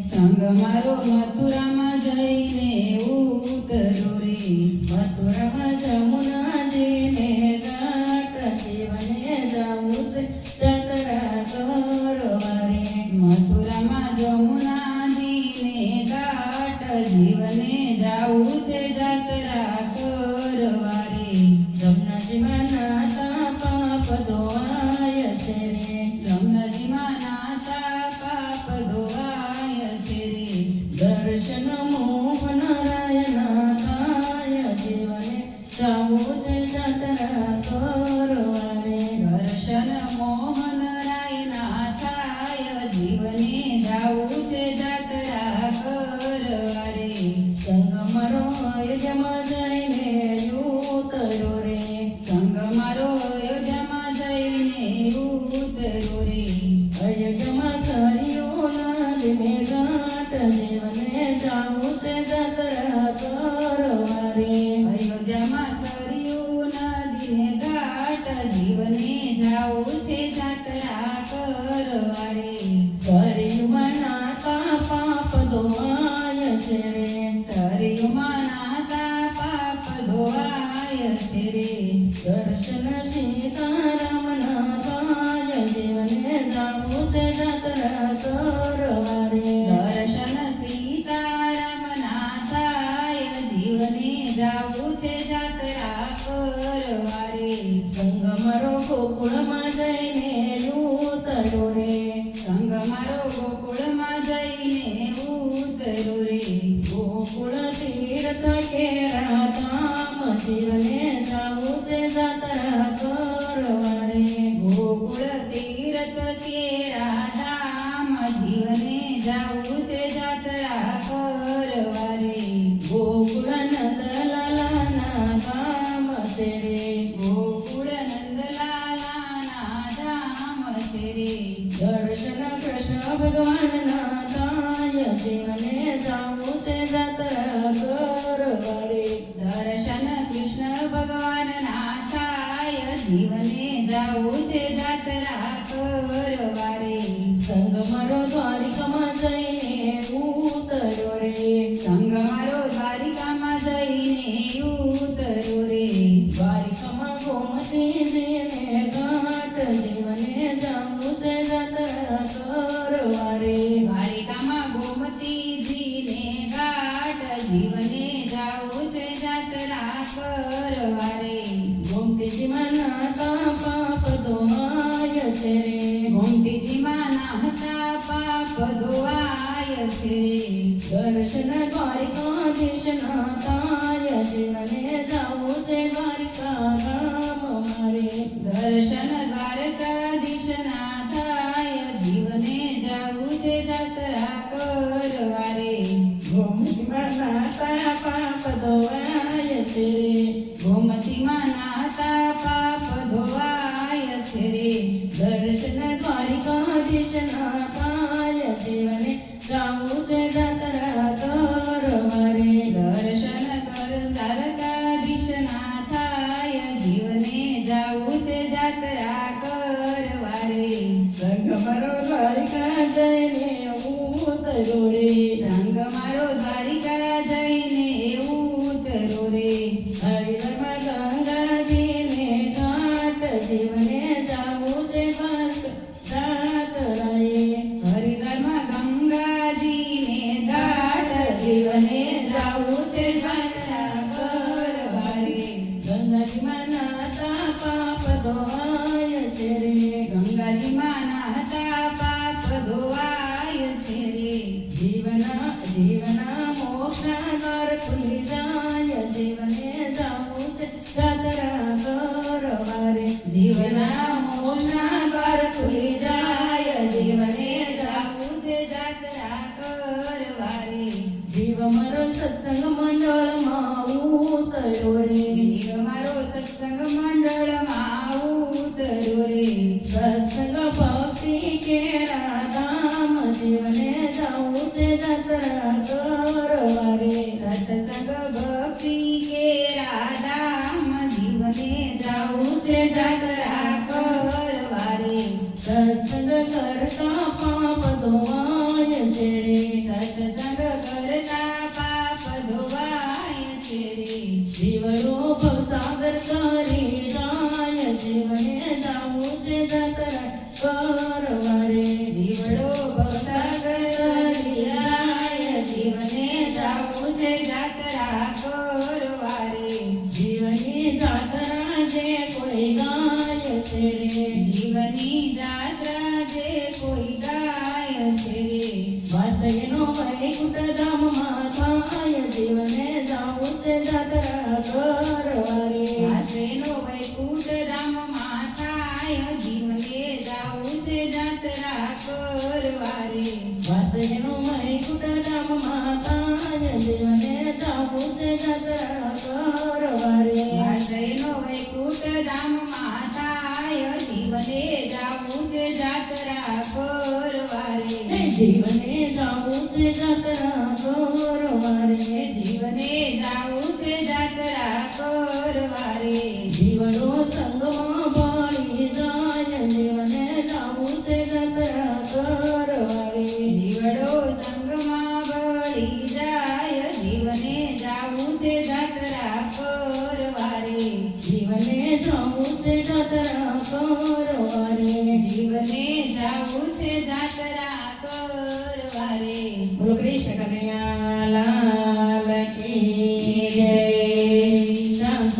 સંગ મારો મથુરામાં જઈને ઉતરો રે ઘાટ જીવને જાઉં છે જાત્રા કરવારે મથુરામાં જમુનાજીને ઘાટ જીવને જાવું છે મારો અયોધ્યામાં જઈને ઉતર્યો રે સંગ છે રે દર્શન થાય જીવને જાવું છે જાત્રા કરવારે દર્શન સીતારામના થાય છે જાત્રા કરવારે સંગ મારો ગોકુળમાં જઈને ઉતરો રે તીર્થ કેરા ધામ જીવને જાવું છે જાત્રા કરવારે ગોકુળ તીર્થ કેરા ધામ જીવને જાવું છે જાત્રા કરવારે ગોકુળ નંદલાલાના ધામ છે રે ગોકુળ નંદલાલાના ધામ છે રે દર્શન કૃષ્ણ ઉતર્યો રે સંગ મારો દ્વારિકામાં જઈને ઉતરો રે દ્વારિકામાં ગોમતીજીને ઘાટ જીવને જાવું છે જાત્રા કરવારે. દ્વારિકામાં ગોમતીજીને ઘાટ જીવને ધોવાય દર્શન દ્વારિકાધીશના થાય જીવને જાવું છે દ્વારિકા ધામ મારે દર્શન દ્વારકાધીશના થાય જીવને જાવું છે જાતરા કરવારે ગોમતીમાં નાતા પાપ ધોવાય છે રે ગોમતીમાં નાહતા પાપ ધોવાય છે રે દર્શન દ્વારિકાધીશના થાય જીવને જાવું છે જાત્રા કરવારે દર્શન કર દ્વારકાધીશના થાય જીવને જાવું છે જાત્રા કરવારે સંગ મારો દ્વારિકા જઈને મારો દ્વારિકા જઈને નાતા પાપ ધોવાય صفا જે કોઈ ગાય છે. જીવની જાત્રા જે કોઈ ગાય છે. વાત એનો વૈકુંઠ ધામમાં થાય. જીવને જાવું જાત્રા કરવારે જીવને જાવું છે જાત્રા કરવારે જીવને જાવું છે જાત્રા કરવારે જીવડો સંગમાં ભળી જાય જીવને જાવું છે જાત્રા કરવારે જીવડો સંગમાં બળી જાય જીવને જાવું છે જાત્રા કરવારે જીવને જાવું છે જાત્રા કરવારે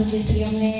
Just your name.